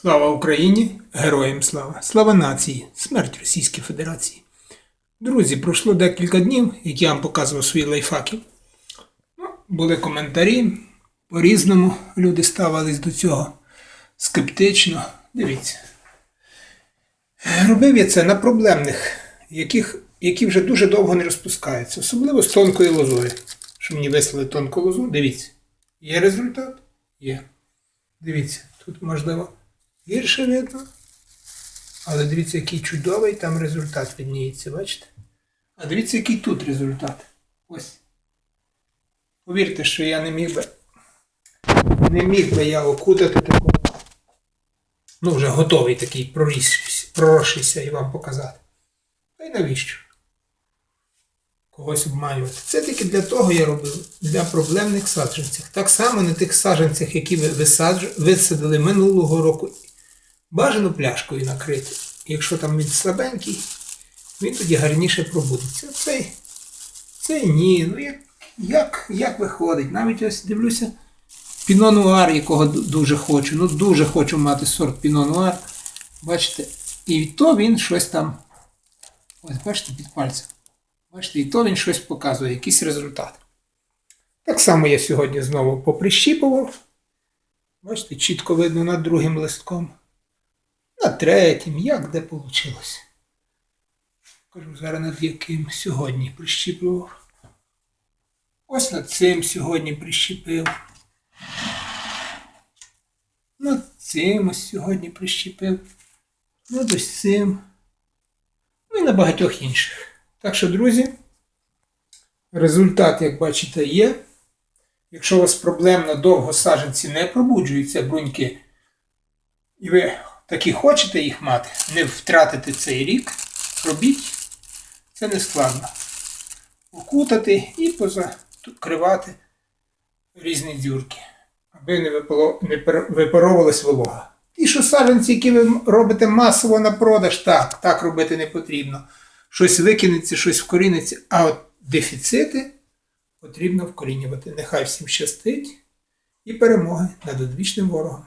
Слава Україні! Героям слава! Слава нації! Смерть Російській Федерації! Друзі, пройшло декілька днів, як я вам показував свої лайфхаки. Ну, були коментарі. По-різному люди ставились до цього скептично. Дивіться. Робив я це на проблемних, яких, які вже дуже довго не розпускаються, особливо з тонкою лозою. Що мені вислали тонку лозу, дивіться. Є результат? Є. Дивіться, тут можливо гірше видно. Але дивіться, який чудовий там результат відніється, бачите? А дивіться, який тут результат. Ось. Повірте, що я не міг би. Не міг би я окутати такого. Ну, вже готовий такий прорісся- проросшийся і вам показати. Та й навіщо? Когось обманювати. Це тільки для того я робив, для проблемних саджанців. Так само на тих саджанцях, які ви висадили минулого року. Бажано пляшкою накрити. Якщо там він слабенький, він тоді гарніше пробудеться. Цей, цей ні. Ну як, як, як виходить? Навіть ось дивлюся, Піно Нуар, якого дуже хочу. Ну дуже хочу мати сорт Піно Нуар. Бачите, і то він щось там. Ось бачите, під пальцем. Бачите, і то він щось показує, якийсь результат. Так само я сьогодні знову поприщіпував. Бачите, чітко видно над другим листком. Третім, як де вийшло. Кажу, зараз над яким сьогодні прищіпував. Ось над цим сьогодні прищепив. Над цим ось сьогодні прищепив. Над ось цим. Ну і на багатьох інших. Так що, друзі, результат, як бачите, є. Якщо у вас проблемно довго саджанці не пробуджуються бруньки, і ви таки хочете їх мати, не втратити цей рік, робіть. Це не складно. Окутати і позакривати різні дзюрки, аби не, випало, не випаровувалась волога. І що саджанці, які ви робите масово на продаж, так, так робити не потрібно. Щось викинеться, щось вкоріниться, а от дефіцити потрібно вкорінювати. Нехай всім щастить і перемоги над одвічним ворогом.